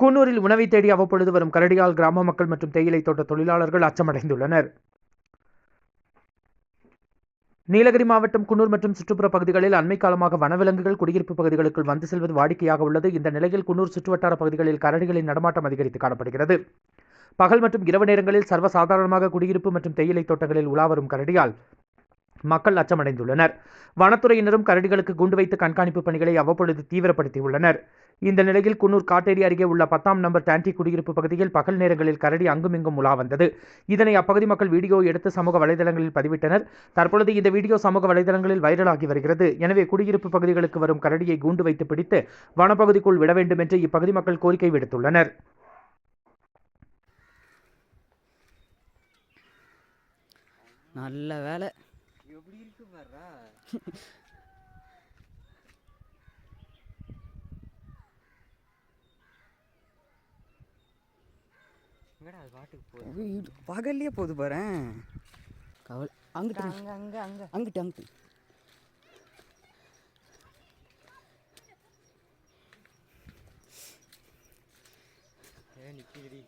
குன்னூரில் உணவை தேடி அவ்வப்பொழுது வரும் கரடியால் கிராம மக்கள் மற்றும் தேயிலை தோட்ட தொழிலாளர்கள் அச்சமடைந்துள்ளனர். நீலகிரி மாவட்டம் குன்னூர் மற்றும் சுற்றுப்புற பகுதிகளில் அண்மை காலமாக வனவிலங்குகள் குடியிருப்பு பகுதிகளுக்குள் வந்து செல்வது வாடிக்கையாக உள்ளது. இந்த நிலையில் குன்னூர் சுற்றுவட்டார பகுதிகளில் கரடிகளின் நடமாட்டம் அதிகரித்து காணப்படுகிறது. பகல் மற்றும் இரவு நேரங்களில் சர்வசாதாரணமாக குடியிருப்பு மற்றும் தேயிலை தோட்டங்களில் உலா வரும் கரடியால் மக்கள் அச்சமடைந்துள்ளனர். வனத்துறையினரும் கரடிகளுக்கு குண்டு வைத்து கண்காணிப்பு பணிகளை அவ்வப்பொழுது தீவிரப்படுத்தியுள்ளனர். இந்த நிலையில் குன்னூர் காட்டேரி அருகே உள்ள பத்தாம் நம்பர் டான்டி குடியிருப்பு பகுதியில் பகல் நேரங்களில் கரடி அங்குமிங்கும் உலா வந்தது. இதனை அப்பகுதி மக்கள் வீடியோ எடுத்து சமூக வலைதளங்களில் பதிவிட்டனர். தற்பொழுது இந்த வீடியோ சமூக வலைதளங்களில் வைரலாகி வருகிறது. எனவே குடியிருப்பு பகுதிகளுக்கு வரும் கரடியை கூண்டு வைத்து பிடித்து வனப்பகுதிக்குள் விட வேண்டும் என்று இப்பகுதி மக்கள் கோரிக்கை விடுத்துள்ளனர். நல்ல வேலை. எப்படி இருக்கு பாருடா எங்கடா அது பாட்டுக்கு போகுது? பகல்லையே போகுது பாரு. கவல் அங்கிட்டு அங்க அங்க அங்க. அங்கிட்டு அங்கிட்டு. ஏன் நிக்குதுடி